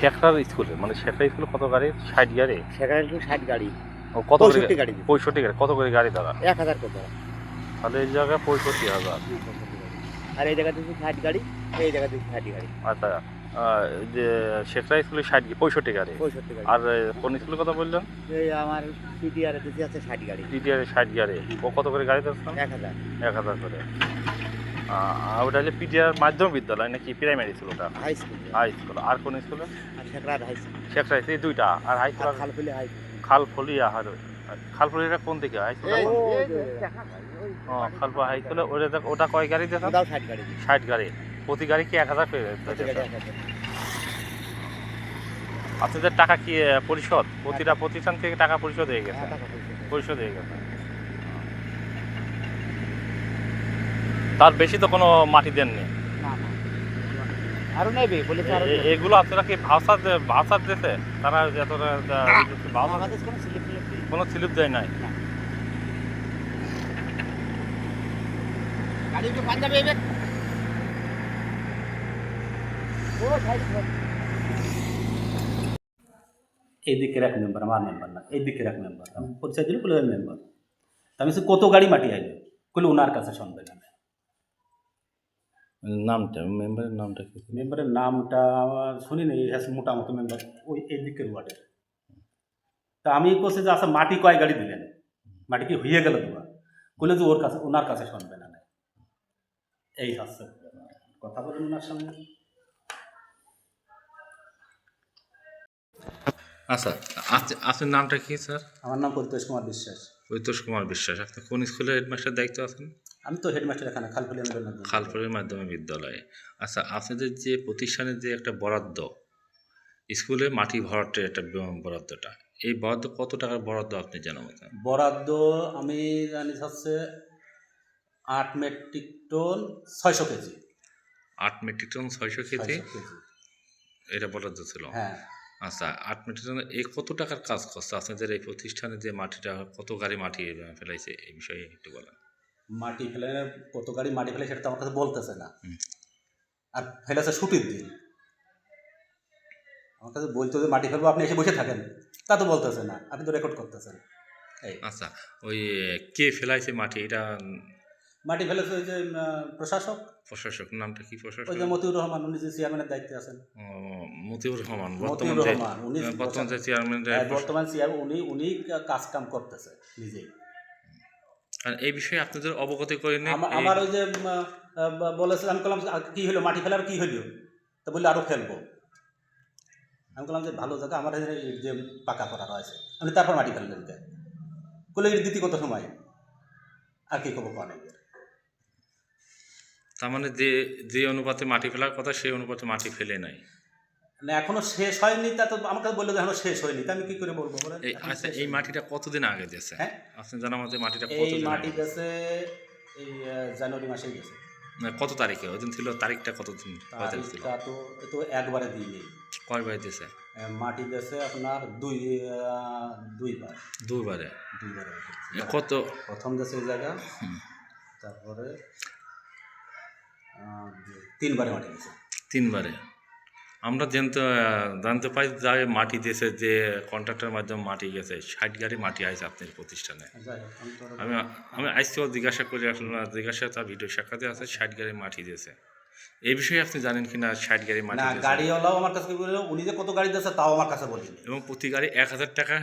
শেখরার স্কুলে মানে শেখরা স্কুলে কত গাড়ি? ষাট গাড়ি? সেখানে একটু ষাট গাড়ি। ও কত করে পঁয়ষট্টি গাড়ি। পঁয়ষট্টি গাড়ি? কত করে গাড়ি দাদা এক হাজার করে দেওয়া তাহলে এই জায়গায় পঁয়ষট্টি হাজার। আর এই জায়গা দিচ্ছি ষাট গাড়ি এই জায়গা দিচ্ছি ষাট গাড়ি। আচ্ছা যে শেখরা স্কুলে ষাট পঁয়ষট্টি গাড়ি। আর কোন স্কুলের কথা বললেন? এই আমার পিটিআর দিচ্ছি আছে ষাট গাড়ি। পিডিআর ষাট গাড়ি। ও কত করে গাড়ি দিচ্ছেন এক হাজার। এক হাজার করে। ওটা হচ্ছে পিডিআর মাধ্যমিক বিদ্যালয় নাকি প্রাইমারি স্কুল ওটা? হাই স্কুল হাই স্কুল আর কোন স্কুলে সেকরার হাই স্কুল শেখরা এই দুইটা। আর হাই স্কুল খালফুলি হাই খাল আর খাল কোন দিকে? হাই স্কুল ও দেখা খালপা হাই স্কুলে ওটা দেখ- ওটা কয় গাড়ি ওটাও ষাট গাড়ি। ষাট গাড়ি। প্রতি গাড়ি কি এক হাজার। আপনাদের টাকা কি পরিশোধ? প্রতিটা প্রতিষ্ঠান থেকে টাকা পরিশোধ হয়ে গেছে? হ্যাঁ, পরিশোধ হয়ে গেছে। তার বেশি তো কোনো মাটি দেননি। না, না। আরও নেবে বলেছে আরও এগুলো আপনারা কি তারা কোনো স্লিপ ফিলিপ কোনো স্লিপ দেয় নাই। এই দিকের এক মেম্বার আমার মেম্বার না। এই দিকের এক মেম্বার আমি পরিচয় দিলে বলে মেম্বার আমি কত গাড়ি মাটি আইলো? ওনার কাছে শুনবে না। নামটা মেম্বারের নামটা কি? মেম্বারের নামটা আমার শুনি নেই হ্যাঁ মোটামুটি মেম্বার ওই এই দিকের ওয়ার্ডের তা আমি বলছি যে আচ্ছা মাটি কয় গাড়ি দিলেন? মাটি কি হয়ে গেল তোমার বলে যে ওর কাছে ওনার কাছে শুনবে না এই হচ্ছে কথা বলেন ওনার সঙ্গে আচ্ছা আপ- আপনার নামটা কি স্যার? আমার নাম পরিতোষ কুমার বিশ্বাস। ঐতোষ কুমার বিশ্বাস। আপনি কোন স্কুলের হেডমাস্টার দায়িত্ব আছেন? আমি তো হেডমাস্টার এখানে খালফুলি মাধ্যমে খালপুরের মাধ্যমে বিদ্যালয়ে। আচ্ছা আপনাদের যে প্রতিষ্ঠানের যে একটা বরাদ্দ স্কুলে মাটি ভরাটের একটা বরাদ্দটা এই বরাদ্দ কত টাকার বরাদ্দ আপনি জানা মতো বরাদ্দ আমি জানি হচ্ছে আট মেট্রিক টন ছয়শো কেজি। আট মেট্রিক টন ছয়শো কেজি? 600 কেজি। এটা বরাদ্দ ছিল? হ্যাঁ। আচ্ছা আট মেট্রিক টন এই কত টাকার কাজ করছে? আপনাদের এই প্রতিষ্ঠানে যে মাটিটা কত গাড়ি মাটি ফেলাইছে এই বিষয়ে একটু বলেন। মাটি ফেলে কত গাড়ি মাটি ফেলে সেটা তো আমার কাছে বলতেছে না। আর ফেলেছে ছুটির দিন। আমার কাছে বলতে যে মাটি ফেলব আপনি এসে বসে থাকেন। তা তো বলতেছে না আপনি তো রেকর্ড করতেছেন। এই। আচ্ছা ওই কে ফেলাইছে মাটি? এটা মাটি ফেলেছে ওই যে প্রশাসক। প্রশাসক নামটা কি প্রশাসক? ওই যে মতিউর রহমান উনি যে চেয়ারম্যানের দায়িত্বে আছেন। মতিউর রহমান বর্তমান রহমান উনি বর্তমান চেয়ারম্যান বর্তমান চেয়ার উনি উনি কাজ কাম করতেছে নিজেই। আর এই বিষয়ে আপনাদের অবগত করে নিন আমার ওই যে উম, আহ, বলেছে আমি বললাম কি হলো? মাটি ফেলার কি হলো? তো বললে আরও ফেলব। আমি বললাম যে ভালো জায়গা আমার এখানে যে পাকা করা রয়েছে। আমি তারপর মাটি ফেললেন কে বলে ইট দিতে কত সময়? আর কি করব কনে তার মানে যে যে অনুপাতে মাটি ফেলার কথা সেই অনুপাতে মাটি ফেলে নাই। না এখনও শেষ হয়নি তা তো আমার কাছে বলল এখনও শেষ হয়নি তা আমি কি করে বলব আচ্ছা এই মাটিটা কতদিন আগে দিয়েছে হ্যাঁ? আপনি জানা মতে মাটিটা এই মাটি? গেছে এই জানুয়ারি মাসেই গেছে। কত তারিখে? ওই দিন ছিল তারিখটা তারিখ ছিল তারিখটা তো তো একবারে দিইনি। কয় বারে দিয়েছে? মাটি গেছে আপনার দুই দুইবার। দুইবারে? এ কত? প্রথম দেশে এই জায়গা তারপরে তিনবারে মাটি গেছে। তিনবারে? আমরা জানতে জানতে পাই যে মাটি দিয়েছে যে কন্ট্রাক্টের মাধ্যমে মাটি গেছে ষাট গাড়ি মাটি আছে আপনার প্রতিষ্ঠানে। আমি আমি আজকেও জিজ্ঞাসা করে আসলাম না জিজ্ঞাসা তার ভিডিও সাক্ষাতে আছে ষাট গাড়ি মাটি দিয়েছে। এই বিষয়ে আপনি জানেন কি না ষাট গাড়ি মাটি গাড়িওয়ালাও আমার কাছে বলল উনি যে কত গাড়ি দিয়েছে তাও আমার কাছে বলিনি। এবং প্রতি গাড়ি এক হাজার টাকা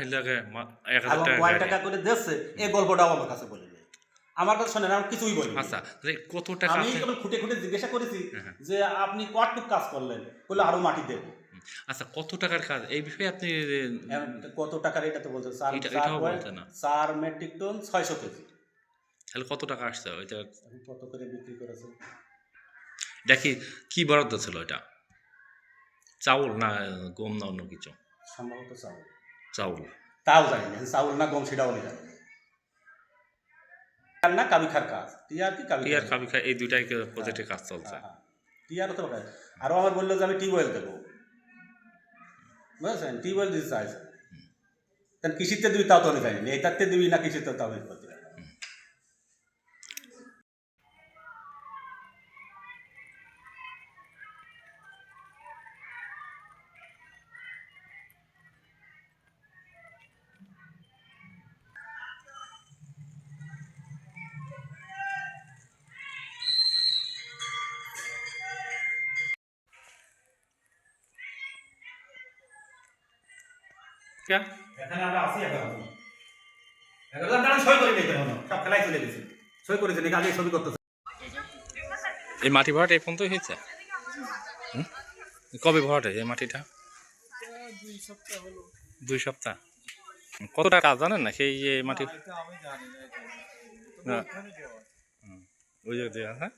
এক হাজার টাকা টাকা করে দিচ্ছে এই গল্পটাও আমার কাছে বলিনি। আমার কাছে শোনেন আমি কিছুই বলিনি। আচ্ছা কত টাকা আমি কেবল খুঁটে খুঁটে জিজ্ঞাসা করেছি হ্যাঁ। যে আপনি কতটুক কাজ করলেন বললে আরও মাটি দেবো। আচ্ছা কত টাকার কাজ? এই বিষয়ে আপনি কত টাকার এটা তো বলছে চার এটা- চার এটাও বলছে না। চার মেট্রিক টন ছয়শো কেজি। তাহলে কত টাকা আসছে? ওইটা এখন কত করে বিক্রি করেছে? দেখি কি বরাদ্দ ছিল এটা চাউল না গম না অন্য কিছু? সম্ভবত চাউল। চাউল। তাও জানি না চাউল না গম সেটাও আমি জানি না। কাবিখার কাজ। টিআর কি খাবি খাই এই দুইটাই প্রজেক্টে কাজ চলছে। টিআর তো কাজ আরও আমার বলল যে আমি টিউবওয়েল দেবো। বুঝেছেন? টিউবওয়েল দিতে চাইছে। তাহলে কৃষিতে দিবি তাও তো আমি জানি না। এটাতে দিবি না কৃষিতে তাও আমি কে? এখানে আমরা আসি এগারো জন এগারো জন কারণ সই করে নিতে হলো সব খেলায় চলে গেছে। সই করেছে নাকি আগে ছবি করতেছে। এই মাটি ভরাট এই ফোন পর্যন্ত হয়েছে? হুম? কবে ভরাট এই মাটিটা? দুই সপ্তাহ কত টাকা কাজ জানেন না সেই যে মাটি? না। ওই যে দেয়া, হ্যাঁ?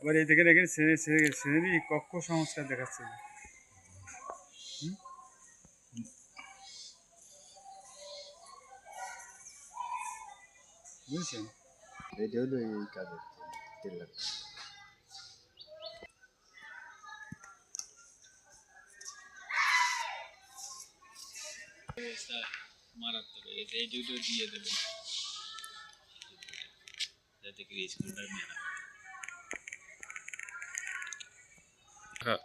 আবার এই দেখেন এখানে শ্রেণী- শ্রেণী- শ্রেণি কক্ষ সংস্কার দেখাচ্ছে হুম? বুঝছেন এটা হলো এই কাজের তিন লাখ মারাত্মক হয়ে গেছে এই দুটো দিয়ে দেবেন যাতে করে স্কুলটা মেলা হ্যাঁ।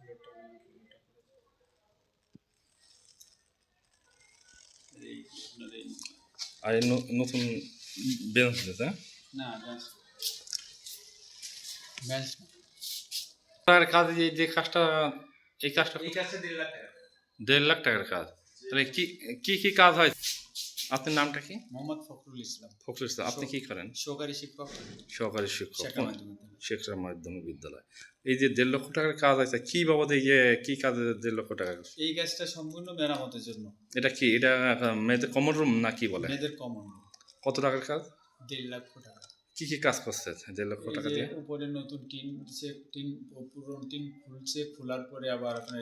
এই আর নতুন বেঞ্চ দিয়েছে হ্যাঁ? তার কাজ যে যে কাজটা এই কাজটা দেড় লাখ দেড় লাখ টাকার কাজ। তাহলে কি কি কি কাজ হয়? আপনার নামটা কি? মোহাম্মদ ফখরুল ইসলাম। ফখরুল ইসলাম আপনি কি করেন? সহকারী শিক্ষক। সহকারী শিক্ষক শাখা মাধ্যমিক বিদ্যালয়। মাধ্যমিক বিদ্যালয়। এই যে দেড় লক্ষ টাকার কাজ আছে কি বাবদে ইয়ে কি কাজে দেড় লক্ষ টাকা এই কাজটা সম্পূর্ণ মেরামতের জন্য। এটা কি এটা মেয়েদের কমন রুম না কি বলে? মেয়েদের কমন রুম কত টাকার কাজ? দেড় লক্ষ টাকা। কি কি কাজ করছে? দেড় লক্ষ টাকা দিয়ে? উপরে নতুন টিন দিচ্ছে টিন পুরনো টিন খুলছে খোলার পরে আবার আপনার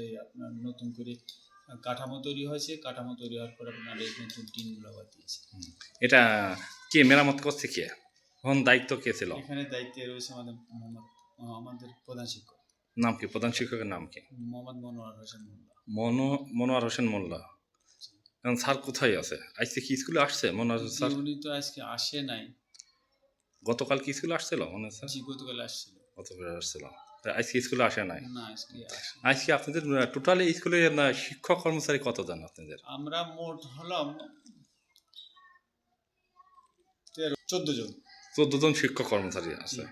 এই আপনার নতুন করে কাঠামো তৈরি হয়েছে কাঠামো তৈরি হওয়ার পর আপনার এই নতুন টিনগুলো আবার দিয়েছে। এটা কে মেরামত করছে কে? কোন দায়িত্ব কে ছিল? এখানে দায়িত্বে রয়েছে আমাদের মোহাম্মদ আমাদের প্রধান শিক্ষক। নাম কি? প্রধান শিক্ষকের নাম কি? মোহাম্মদ মনোয়ার হোসেন মোল্লা। মনো মনোয়ার হোসেন মোল্লা। এখন স্যার কোথায় আছে? আজকে কি স্কুলে আসছে মনোয়ার হোসেন স্যার? উনি তো আজকে আসে নাই। গতকাল কি স্কুলে আসছিল মনে স্যার? জি গতকাল আসছিল। গতকাল আসছিল। আজকে স্কুলে আসে নাই? আজকে আপনাদের টোটালি স্কুলে শিক্ষক কর্মচারী কতজন আপনাদের? আমরা মোট হলাম চোদ্দ জন। চোদ্দ জন শিক্ষক কর্মচারী আছে।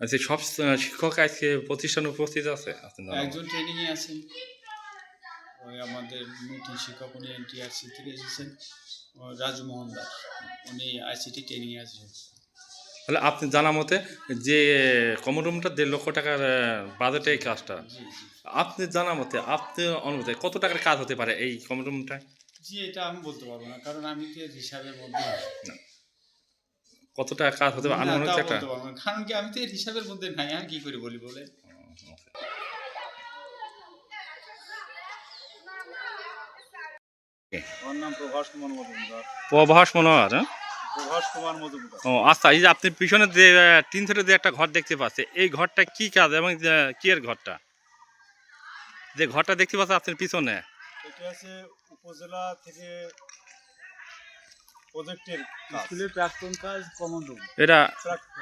আচ্ছা সব শিক্ষক আজকে প্রতিষ্ঠানে উপস্থিত আছে একজন ট্রেনিং এ আছেন। ওই আমাদের নতুন শিক্ষক উনি এনটিআরসি থেকে এসেছেন। ও রাজু মোহন দাস উনি আইসিটি ট্রেনিং এ আছেন। তাহলে আপনি জানা মতে যে কমন রুমটা দেড় লক্ষ টাকার বাজেটে এই কাজটা। আপনি জানা মতে আপনি অনুমতি কত টাকার কাজ হতে পারে এই কমন রুমটা জি এটা আমি বলতে পারব না কারণ আমি তো হিসাবের মধ্যে নাই। কত টাকা কাজ হতে পারে? না, আনুমানিক একটা বলতে পারব না কারণ কি আমি তো এর হিসাবের মধ্যে নাই আমি কি করে বলি বলে আমার নাম প্রভাস মজুমদার। প্রভাস মনোহর হ্যাঁ? প্রভাস কুমার মজুমদার ও আচ্ছা এই যে আপনি পিছনে যে থেকে যে একটা ঘর দেখতে পাচ্ছেন এই ঘরটা কি কাজ এবং যে, কি এর ঘরটা? যে ঘরটা দেখতে পাচ্ছেন আপনার পিছনে? এটা আছে উপজেলা থেকে প্রজেক্টের স্কুলের প্রাক্তন কাজ কমন রুম এটা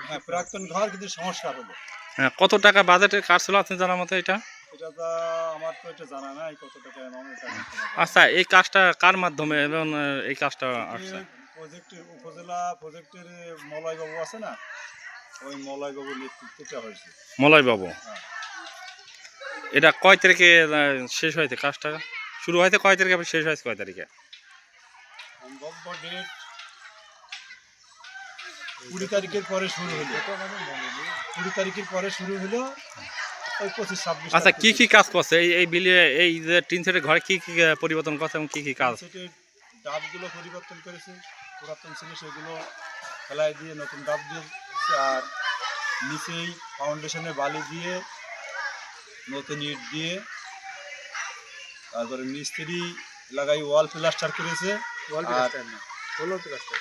হ্যাঁ প্রাক্তন ঘর কিন্তু হলো হ্যাঁ, কত টাকা বাজেটের কাজ ছিল আপনি জানার মতো এটা? এটা তো আমার তো এটা জানা নাই কত টাকা অ্যামাউন্ট এটা জানতে হবে। আচ্ছা এই কাজটা কার মাধ্যমে এবং এই কাজটা আসছে? প্রজেক্টের উপজেলা প্রজেক্টের মলয় বাবু আছে না? ওই মলয় বাবুর নেতৃত্বটা হয়েছে। মলয় বাবু হ্যাঁ। এটা কয় তারিখে শেষ হয়েছে কাজটা? শুরু হয়েছে কয় তারিখে আবার শেষ হয়েছে কয় তারিখে? সম্ভাব্য ডেট কুড়ি তারিখের পরে শুরু হলো। কুড়ি তারিখের পরে শুরু হলো ওই পঁচিশ ছাব্বিশ আচ্ছা কি কি কাজ করছে? এই এই বিলে এই যে টিন সেটের ঘরে কি কি পরিবর্তন করছে এবং কি কি কাজ? সেটের ডাবগুলো পরিবর্তন করেছে। পুরাতন ছিল সেগুলো ফেলাই দিয়ে নতুন ডাব দিয়ে আর নিচেই ফাউন্ডেশনে বালি দিয়ে নতুন ইট দিয়ে তারপরে মিস্ত্রি লাগাই ওয়াল প্লাস্টার করেছে আর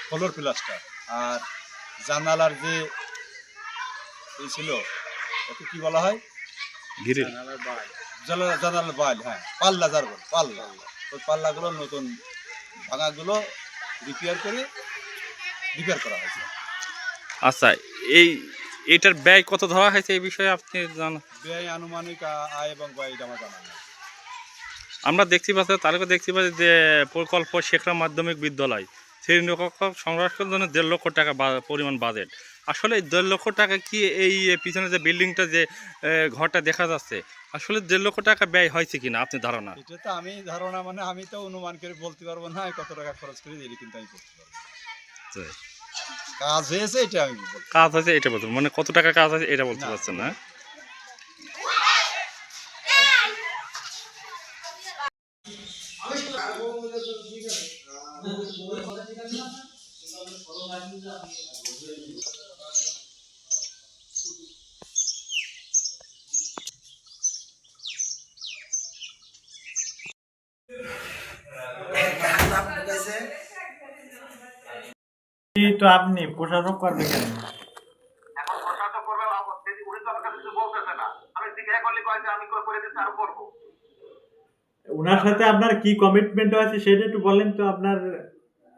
ফ্লোর প্লাস্টার আর জানালার যে এই ছিল ওকে কি বলা হয়? গ্রিল জানালার বাইল হ্যাঁ পাল্লা যার বল পাল্লা। ওই পাল্লাগুলো নতুন ভাঙাগুলো রিপেয়ার করে রিপেয়ার করা হয়েছে। আচ্ছা এই এটার ব্যয় কত ধরা হয়েছে এই বিষয়ে আপনি জানেন ব্যয় আনুমানিক আয় এবং ব্যয় আমার জানা নেই। আমরা দেখছি পাচ্ছি তাহলে দেখছি পাচ্ছি যে প্রকল্প শেখরা মাধ্যমিক বিদ্যালয় শ্রেণীকক্ষ সংরক্ষণের জন্য দেড় লক্ষ টাকা পরিমাণ বাজেট আসলে দেড় লক্ষ টাকা কি এই পিছনে যে বিল্ডিংটা যে ঘরটা দেখা যাচ্ছে আসলে দেড় লক্ষ টাকা ব্যয় হয়েছে কিনা আপনি ধারণা? এটা তো আমি ধারণা মানে আমি তো অনুমান করে বলতে পারব না কত টাকা খরচ করে দিলি কিন্তু আমি বলতে পারব কাজ হয়েছে এটা আমি কাজ হয়েছে এটা বলতে মানে কত টাকা কাজ হয়েছে এটা বলতে না। পারছেন না? তো আপনি প্রশাসক করবে কেন? এখন প্রশাসক করবে উনি তো আমাকে কিছু বলতেছে না। আমি জিজ্ঞাসা করলে কয় যে আমি করে করে দিচ্ছি আরও করব? ওনার সাথে আপনার কি কমিটমেন্ট আছে সেটা একটু বলেন তো আপনার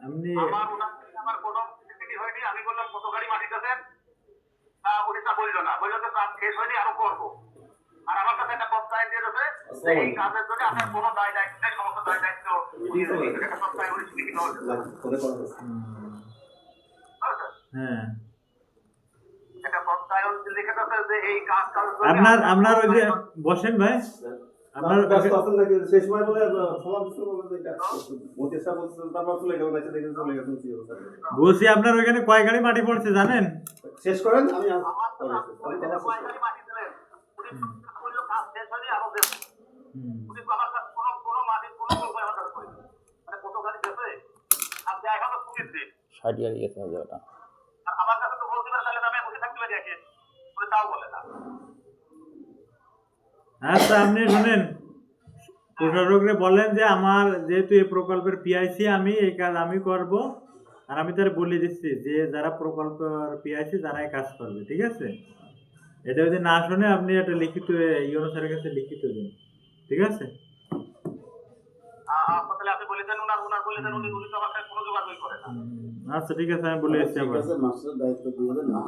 আপনি আমার ওনার সাথে আমার কোনো হয়নি। আমি বললাম কত গাড়ি মাটি দেবেন আহ, উনি তা বলল না। বলল তো কাজ শেষ হয়নি আরও করব। আর আমার কাছে একটা প্রস্তাব দিয়ে দেবে এই কাজের জন্য আপনার কোনো দায় দায়িত্ব নেই সমস্ত দায় দায়িত্ব একটা প্রস্তাব উনি লিখিত হয়েছে হ্যাঁ। একটা প্রস্তাব লিখিত আছে যে এই কাজ কাজ আপনার আপনার ওই যে বসেন ভাই। আপনার ব্যস্ত আছেন নাকি সেই সময় বলে সালাম দিছিল বলে যে এটা মতির বলছিল তারপর চলে গেল মেসে দেখে চলে গেছেন সিও বলছি আপনার ওইখানে কয় গাড়ি মাটি পড়ছে জানেন? শেষ করেন আমি কয় গাড়ি মাটি দিলেন উনি কাজ শেষ হয়নি আরও দেবো উনি তো কাছে কোনো কোনো মানে কত গাড়ি গেছে আর দেখা তো পুলিশ দিন ষাট গাড়ি গেছে ওটা আর আমার কাছে তো বলতে পারে তাহলে আমি বসে থাকতে পারি একে উনি তাও বলে না। আচ্ছা আপনি শুনেন প্রশাসকরে বলেন যে আমার যেহেতু এই প্রকল্পের পিআইসি আমি এই কাজ আমি করব আর আমি তারা বলে দিচ্ছি যে যারা প্রকল্পের পিআইসি তারাই কাজ করবে ঠিক আছে? এটা যদি না শুনে আপনি একটা লিখিত ইউনো স্যারের কাছে লিখিত দিন ঠিক আছে? তাহলে আপনি বলে দেন বলে উনি উনি তো আমার আচ্ছা ঠিক আছে আমি বলে এসছি ঠিক আবার। আছে দায়িত্ব দিয়ে দেন না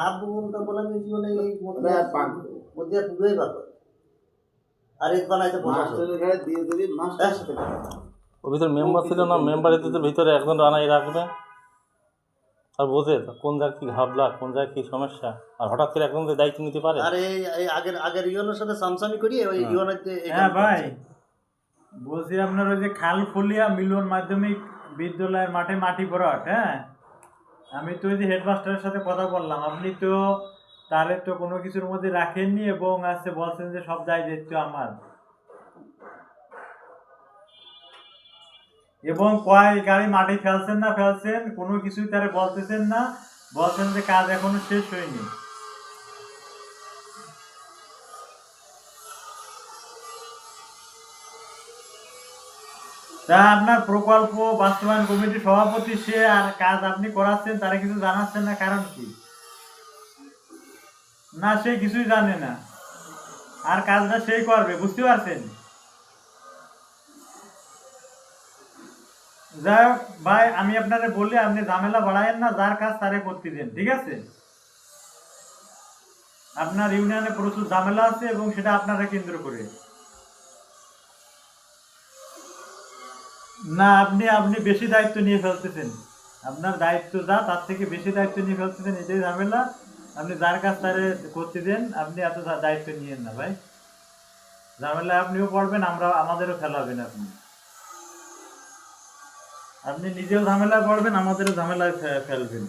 আবু বলতে বলে যে জীবনে এই মধ্যে আরে পাগল। মধ্যে পুরোই পারবে আর এই বানাইতে মাস্টারের গায়ে দিয়ে দিবি মাস্টার সাথে কথা ভিতরে মেম্বার ছিল না ভিতরে একজন রানাই রাখবে। আর বোঝে কোন জায়গায় কি ভাবলা কোন জায়গায় কি সমস্যা? আর হঠাৎ করে একজন দায়িত্ব নিতে পারে? আর এই আগের আগের ইউনোর সাথে সামসামি করি ওই হ্যাঁ। ইউনোর হ্যাঁ ভাই। বলছি আপনার ওই যে খালফুলিয়া মিলন মাধ্যমিক বিদ্যালয়ের মাঠে মাটি ভরাট হ্যাঁ? আমি তো ওই যে হেডমাস্টারের সাথে কথা বললাম, আপনি তো তাহলে তো কোনো কিছুর মধ্যে রাখেননি এবং আছে, বলছেন যে সব দায় দায়িত্ব আমার। এবং কয় গাড়ি মাটি ফেলছেন না ফেলছেন, কোনো কিছুই তারে বলতেছেন না, বলছেন যে কাজ এখনও শেষ হয়নি। তা আপনার প্রকল্প বাস্তবায়ন কমিটির সভাপতি সে আর কাজ আপনি করাচ্ছেন, তারা কিছু জানাচ্ছেন না, কারণ কি? না, সে কিছুই জানে না। আর কাজটা সেই করবে, বুঝতে পারছেন? যাই হোক, ভাই, আমি আপনারে বলি আপনি ঝামেলা বাড়ায়েন না, যার কাজ তারে করতে দেন, ঠিক আছে? আপনার ইউনিয়নে প্রচুর ঝামেলা আছে এবং সেটা আপনারা কেন্দ্র করে। না, আপনি আপনি বেশি দায়িত্ব নিয়ে ফেলতেছেন। আপনার দায়িত্ব যা, তার থেকে বেশি দায়িত্ব নিয়ে ফেলতেছেন, এটাই ঝামেলা। আপনি যার কাছ তারে করতে দেন, আপনি এত দায়িত্ব নিয়েন না ভাই। ঝামেলা আপনিও পড়বেন, আমরা, আমাদেরও ফেলাবেন আপনি। আপনি নিজেও ঝামেলায় পড়বেন, আমাদেরও ঝামেলায় ফেলবেন।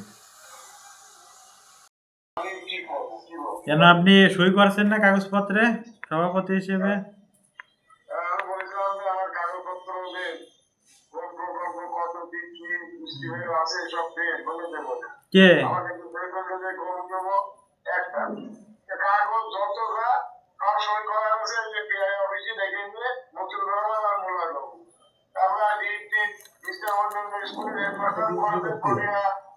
কেন, আপনি সই করছেন না কাগজপত্রে? সভাপতি হিসেবে?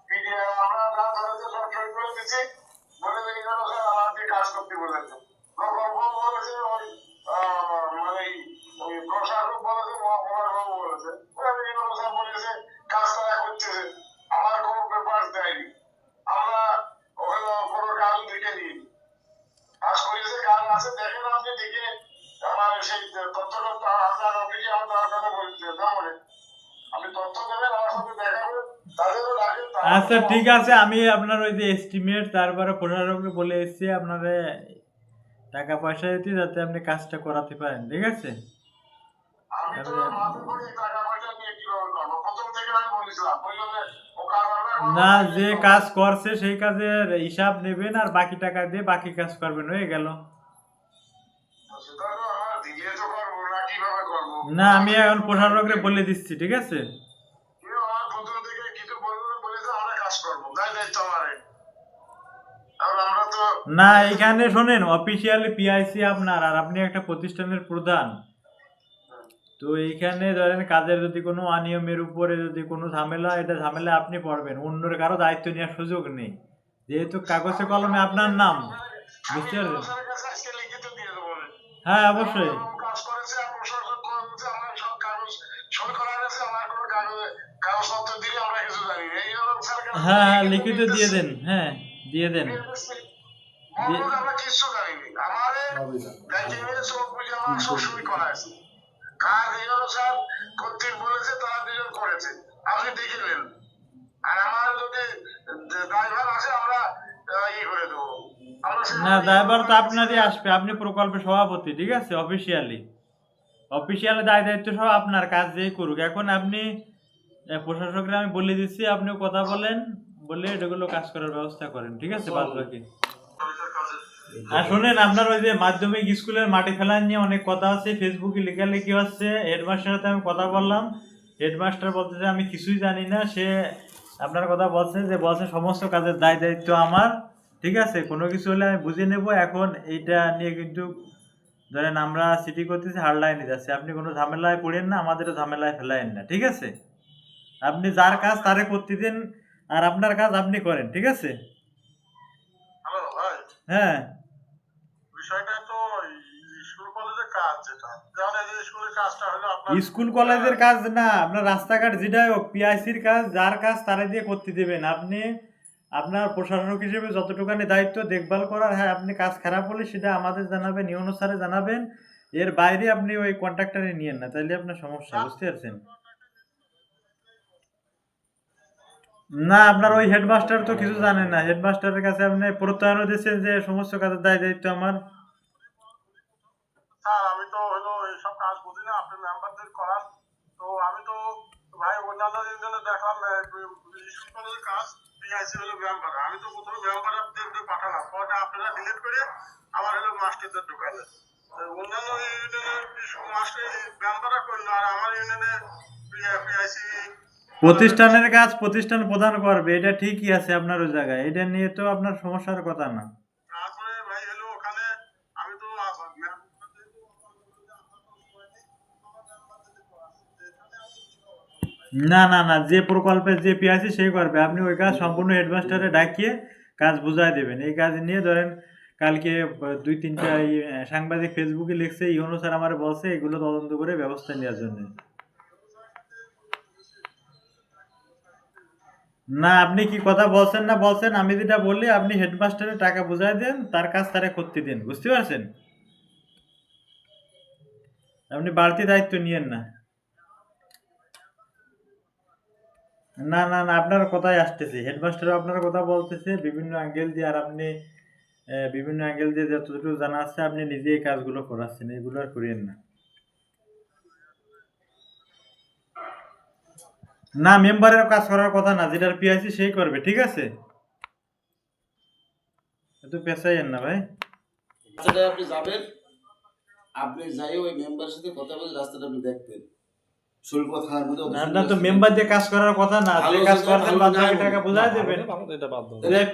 পিডিয়া আমরা যা ধরেছে সব সই করে দিচ্ছি। বলে গেল স্যার আমাকে কাজ করতে বলেছে আচ্ছা ঠিক আছে আমি আপনার ওই যে এস্টিমেট তারপরে প্রশাসককে বলে এসেছি আপনারে টাকা পয়সা দিতে যাতে আপনি কাজটা করাতে পারেন ঠিক আছে? না যে কাজ করছে সেই কাজের হিসাব নেবেন আর বাকি টাকা দিয়ে বাকি কাজ করবেন হয়ে গেল। না আমি এখন প্রশাসককে বলে দিচ্ছি ঠিক আছে কেউ আমার প্রথম থেকে কিছু বলবে না, বলেছে আমরা কাজ করব তাই দায়িত্ব আমারে আর আমরা তো না, এখানে শোনেন অফিসিয়ালি পিআইসি আপনার, আর আপনি একটা প্রতিষ্ঠানের প্রধান। তো এইখানে ধরেন কাজের যদি কোনো অনিয়মের উপরে যদি কোনো ঝামেলা এটা ঝামেলা আপনি পড়বেন। অন্যের কারও দায়িত্ব নেওয়ার সুযোগ নেই। যেহেতু কাগজে কলমে আপনার নাম, বুঝতে দেবো হ্যাঁ অবশ্যই। হ্যাঁ হ্যাঁ লিখিত দিয়ে দেন হ্যাঁ দিয়ে দেন। আমরা কিচ্ছু জানিনি। আমারে ব্যাংকিং এর সব বুঝে আমার সব সই করা আছে। কাজ এই হলো স্যার কর্তৃক বলেছে তারা দুজন করেছে। আপনি দেখে নেন। আর আমার যদি ড্রাইভার আসে আমরা ই করে দেবো। না ড্রাইভার তো আপনারই আসবে। আপনি প্রকল্পের সভাপতি ঠিক আছে? অফিসিয়ালি অফিসিয়ালি দায় দায়িত্ব সব আপনার কাজ যেই করুক। এখন আপনি প্রশাসকরা আমি বলে দিচ্ছি আপনিও কথা বলেন বলে এটাগুলো কাজ করার ব্যবস্থা করেন ঠিক আছে? বাদ বাকি। আর শোনেন আপনার ওই যে মাধ্যমিক স্কুলের মাটি ফেলা নিয়ে অনেক কথা আছে ফেসবুকে লেখালেখি হচ্ছে হেডমাস্টারের সাথে আমি কথা বললাম। হেডমাস্টার বলতেছে আমি কিছুই জানি না সে আপনার কথা বলছে যে বলছে সমস্ত কাজের দায় দায়িত্ব আমার ঠিক আছে? কোনো কিছু হলে আমি বুঝে নেব। এখন এইটা নিয়ে কিন্তু ধরেন আমরা সিটি করতেছি হারলাইনে যাচ্ছি। আপনি কোনো ঝামেলায় পড়েন না আমাদেরও ঝামেলায় ফেলায়েন না ঠিক আছে? আপনি যার কাজ তারে করতে দেন আর আপনার কাজ আপনি করেন ঠিক আছে? হ্যাঁ বিষয়টা তো স্কুল কলেজের কাজ যেটা যেমন এই যে স্কুলের কাজটা হলো আপনার স্কুল কলেজের কাজ না আপনার রাস্তাঘাট যেটাই হোক পিআইসির কাজ যার কাজ তারা দিয়ে করতে দেবেন। আপনি আপনার প্রশাসক হিসেবে যতটুকানি দায়িত্ব দেখভাল করার হ্যাঁ আপনি কাজ খারাপ হলে সেটা আমাদের জানাবেন ইউনো স্যারে জানাবেন। এর বাইরে আপনি ওই কন্ট্রাক্টারে নিয়েন না তাইলে আপনার সমস্যা বুঝতে পারছেন? না আপনার ওই হেডমাস্টার তো কিছু জানেন না। হেডমাস্টারের কাছে আপনি প্রত্যয়নও দিচ্ছেন যে সমস্ত কাজের দায় দায়িত্ব আমার স্যার আমি তো হলো এইসব কাজ বুঝি না আপনি মেম্বারদের করান তো আমি তো ভাই অন্যান্য দিনে দেখলাম কাজ আইসি হলো আমি তো প্রথমে পাঠালাম আপনারা করে আমার হলো মাস্টারদের ঢুকালেন। অন্যান্য ইউনিয়নের মাস্টার করল, আর আমার ইউনিয়নে পিআইসি প্রতিষ্ঠানের কাজ প্রতিষ্ঠান প্রদান করবে, এটা ঠিকই আছে আপনার ওই জায়গায়। এটা নিয়ে তো আপনার সমস্যার কথা না। না না না, যে প্রকল্পে যে পিআইসি সেই করবে। আপনি ওই কাজ সম্পূর্ণ হেডমাস্টারে ডাকিয়ে কাজ বুঝাই দেবেন। এই কাজ নিয়ে ধরেন, কালকে দুই তিনটা সাংবাদিক ফেসবুকে লিখছে ইউনো স্যার আমার বলছে এগুলো তদন্ত করে ব্যবস্থা নেওয়ার জন্য। না, আপনি কি কথা বলছেন না বলছেন, আমি যেটা বললি, আপনি হেডমাস্টারে টাকা বুঝাই দেন, তার কাজ তারা করতে দেন, বুঝতে পারছেন? আপনি বাড়তি দায়িত্ব নিয়েন না। না না না, আপনার কথাই আসতেছে। হেডমাস্টার আপনার কথা বলতেছে, বিভিন্ন অ্যাঙ্গেল দিয়ে, আর আপনি বিভিন্ন অ্যাঙ্গেল দিয়ে যতটুকু জানা আছে, আপনি নিজে এই কাজগুলো করাচ্ছেন, এগুলো আর করিয়েন না। না মেম্বারের কাজ করার কথা না, যেটার পিআইসি সেই করবে, ঠিক আছে? এত পেশাইয়েন না, ভাই। আপনি যাবেন, আপনি যাই ওই মেম্বারের সাথে কথা বলে রাস্তাটা আপনি দেখবেন। শুল্ক থানার মধ্যে আপনার তো মেম্বার দিয়ে কাজ করার কথা না যে কাজ করার ভালো বাদ বাকি না, টাকা বুঝাই দেবেন এটা বাদ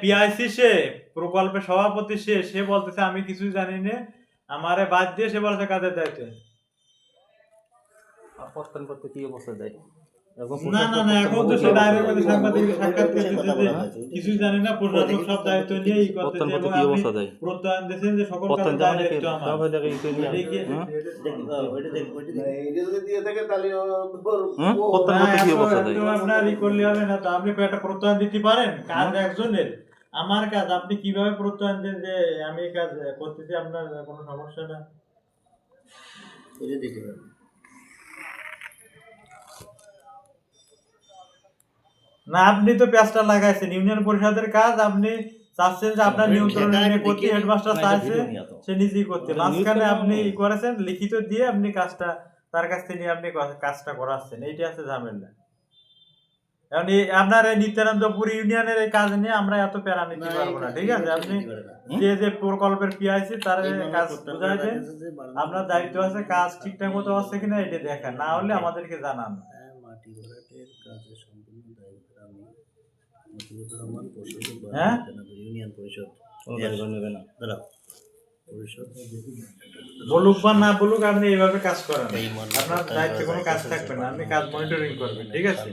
পিআইসি সে প্রকল্পের সভাপতি সে সে বলতেছে আমি কিছু জানি না আমারে বাদ দিয়ে সে বলছে কাজের দায়িত্ব? করতে কি অবস্থা দেয়? না না না এখন তো সে ডাইরেক্ট মধ্যে সাংবাদিকের সাক্ষাৎ করতেছে জানি না প্রশাসক সব দায়িত্ব নিয়ে এই করতেছে এবং আপনি প্রত্যয়ন দিয়েছেন যে সকল কাজের দায়িত্ব আমার। এটা কি- এইটা যদি দিয়ে থাকে তাহলে আপনার ই করলে হবে না তো আপনি একটা প্রত্যয়ন দিতে পারেন কাজ একজনের। আমার কাজ আপনি কীভাবে প্রত্যয়ন দেন যে আমি এই কাজ করতেছি আপনার কোনো সমস্যা না এটা দেখে। না আপনি তো পেঁচটা লাগাইছেন। ইউনিয়ন পরিষদের কাজ আপনি চাচ্ছেন যে আপনার নিয়ন্ত্রণ নিয়ে করতে হেডমাস্টার চাইছে সে নিজেই করতে। মাঝখানে আপনি ই করেছেন লিখিত দিয়ে আপনি কাজটা তার কাছ থেকে আপনি কাজটা করাচ্ছেন। এইটা আছে ঝামেলা। এখন আপনার এই নিত্যানন্দপুর ইউনিয়নের এই কাজ নিয়ে আমরা এত প্যারা নিতে পারব না ঠিক আছে? আপনি যে যে প্রকল্পের পিআইসি তার কাজ বুঝাই দেন। আপনার দায়িত্ব আছে কাজ ঠিকঠাক মতো হচ্ছে কিনা এটা দেখেন। না হলে আমাদেরকে জানান। মাটি ভরাটের বলুক বা না বলুক আপনি এইভাবে কাজ করেন। আপনার দায়িত্বে কোনো কাজ থাকবে না। আপনি কাজ মনিটরিং করবেন। ঠিক আছে?